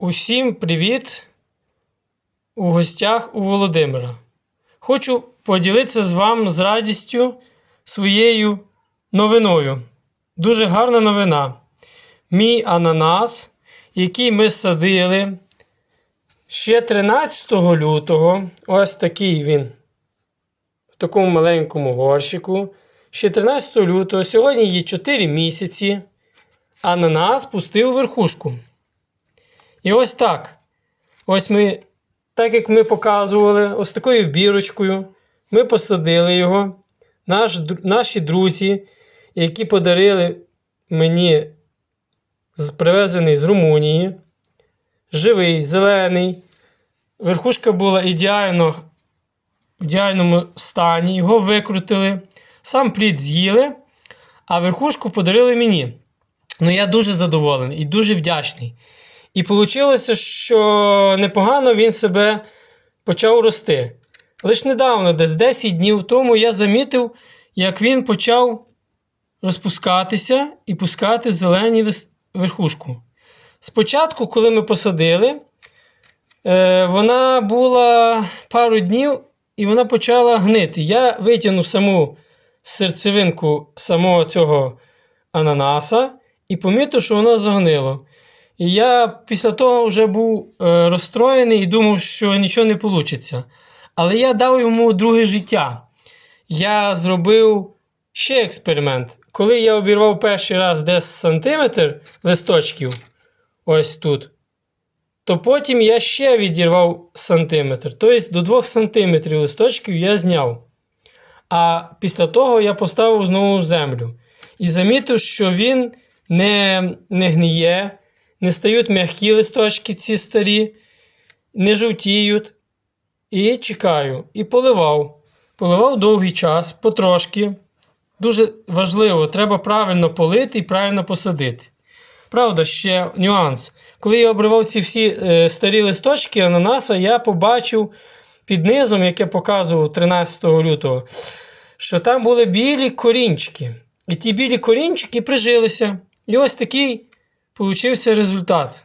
Усім привіт! У гостях у Володимира. Хочу поділитися з вами з радістю своєю новиною. Дуже гарна новина. Мій ананас, який ми садили ще 13 лютого. Ось такий він. В такому маленькому горщику. Ще 13 лютого, сьогодні є 4 місяці. Ананас пустив верхушку. І ось так. Ось ми, так як ми показували, ось такою бірочкою, ми посадили його. Наш, наші друзі, які подарили мені привезений з Румунії, живий, зелений. Верхушка була ідеально, в ідеальному стані, його викрутили, сам плід з'їли, а верхушку подарили мені. Ну, я дуже задоволений і дуже вдячний. І вийшло, що непогано він себе почав рости. Лише недавно, десь 10 днів тому, я замітив, як він почав розпускатися і пускати зелені верхушку. Спочатку, коли ми посадили, е, вона була пару днів і вона почала гнити. Я витягнув саму серцевинку самого цього ананаса і помітив, що воно загнило. І я після того вже був е, розстроєний і думав, що нічого не вийде. Але я дав йому друге життя. Я зробив ще експеримент. Коли я обірвав перший раз десь сантиметр листочків, ось тут, то потім я ще відірвав сантиметр. Тобто до 2 сантиметрів листочків я зняв. А після того я поставив знову землю. І замітив, що він не, не гниє, не стають м'які листочки ці старі, не жовтіють. І чекаю. І поливав. Поливав довгий час, потрошки. Дуже важливо, треба правильно полити і правильно посадити. Правда, ще нюанс. Коли я обривав ці всі е, старі листочки ананаса, я побачив під низом, як я показував 13 лютого, що там були білі корінчики. І ті білі корінчики прижилися. І ось такий получився результат.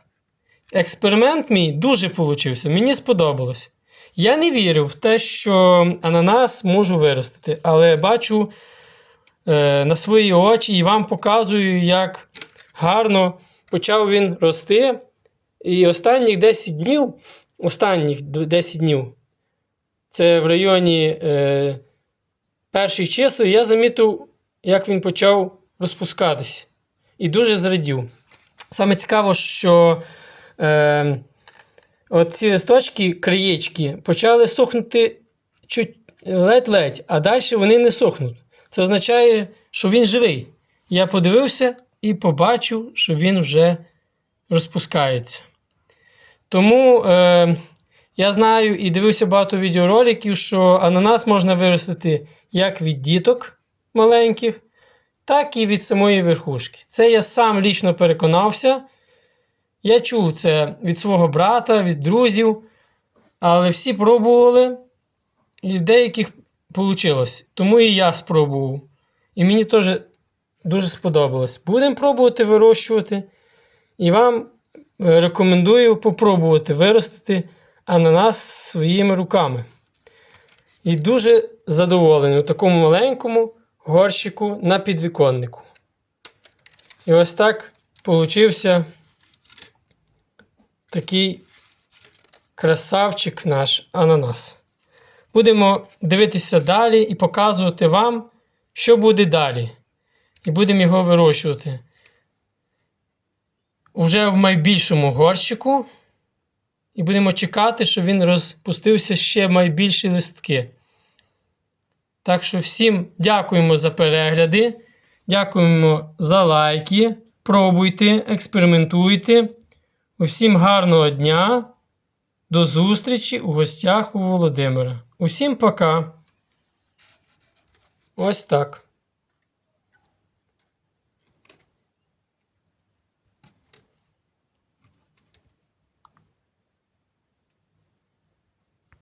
Експеримент мій дуже получився. Мені сподобалось. Я не вірив в те, що ананас можу виростити, але бачу е, на свої очі і вам показую, як гарно почав він рости. І останніх 10 днів, останніх 10 днів, це в районі е, перших чисел, я замітив, як він почав розпускатись. І дуже зрадів. Саме цікаво, що е, ці листочки, краєчки, почали сохнути ледь-ледь, а далі вони не сохнуть. Це означає, що він живий. Я подивився і побачив, що він вже розпускається. Тому е, я знаю і дивився багато відеороликів, що ананас можна виростити як від діток маленьких, так і від самої верхушки. Це я сам лічно переконався. Я чув це від свого брата, від друзів, але всі пробували, і в деяких вийшло. Тому і я спробував. І мені теж дуже сподобалось. Будемо пробувати вирощувати. І вам е, рекомендую попробувати виростити ананас своїми руками. І дуже задоволений у такому маленькому горщику на підвіконнику. І ось так получився такий красавчик наш ананас. Будемо дивитися далі і показувати вам, що буде далі. І будемо його вирощувати. Уже в найбільшому горщику. І будемо чекати, щоб він розпустився ще найбільші листки. Так що всім дякуємо за перегляди. Дякуємо за лайки. Пробуйте, експериментуйте. Усім гарного дня. До зустрічі у гостях у Володимира. Усім пока. Ось так.